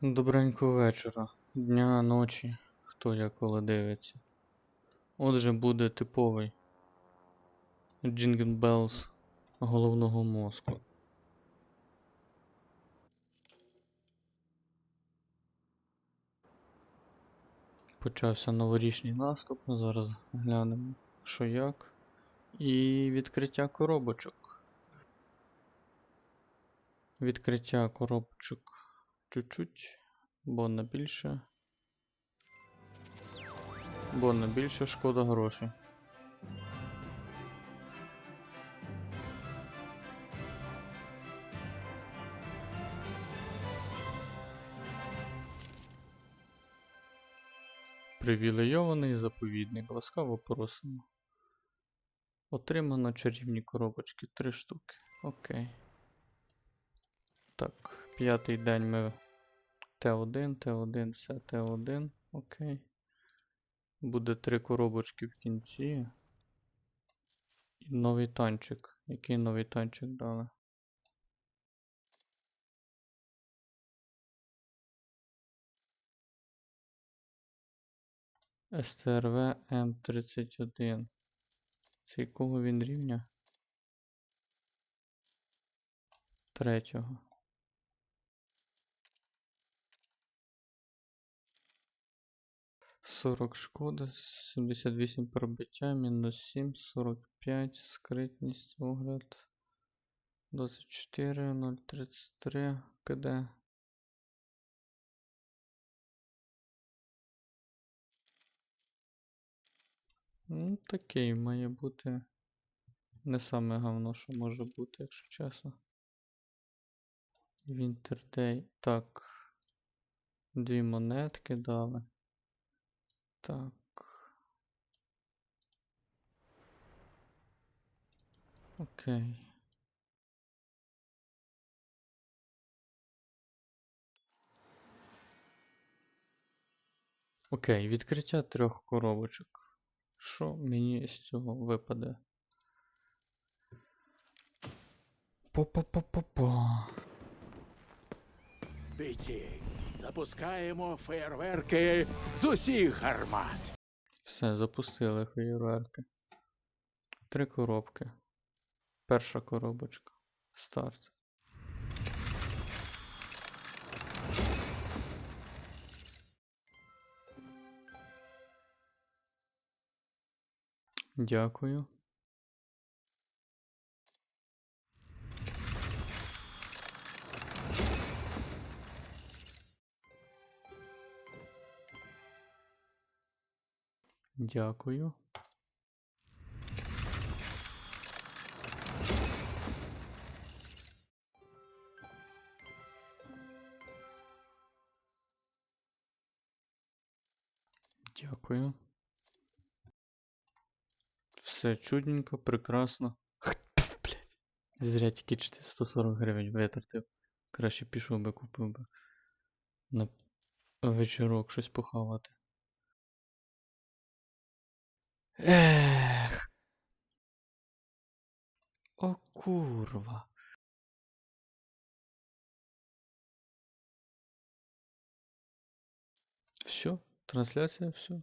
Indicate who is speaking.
Speaker 1: Добренького вечора, дня, ночі, хто як коли дивиться. Отже, буде типовий Bells головного мозку. Почався новорічний наступ, зараз глянемо, що як. І відкриття коробочок. Відкриття коробочок чуть-чуть, бо на більше. Бо на більше шкода грошей. Привілейований заповідник. Ласкаво просимо. Отримано чарівні коробочки. Три штуки. Окей. Так, п'ятий день ми Т1, Т1, все Т1. Окей. Буде три коробочки в кінці. І новий танчик. Який новий танчик дали? СТРВ М31. Це якого він рівня? Третього. Сорок шкода, 78 пробиття, мінус 7, 45, скритність, огляд. 24, 033, КД. Ну, такий має бути. Не саме говно, що може бути, якщо чесно. Winter Так. Дві монетки дали. Так. Окей. Окей, відкриття трьох коробочок. Що мені з цього випаде? По-по-по-по-по.
Speaker 2: Биті, запускаємо фейерверки з усіх гармат.
Speaker 1: Все, запустили феєрверки. Три коробки. Перша коробочка. Старт. Дякую. Дякую. Дякую. Все чудненько, прекрасно. Блять. Зря тільки 440 гривень витратив. Краще пішов би купив би на вечірок щось похавати. Ех. О курва. Все, трансляція, все.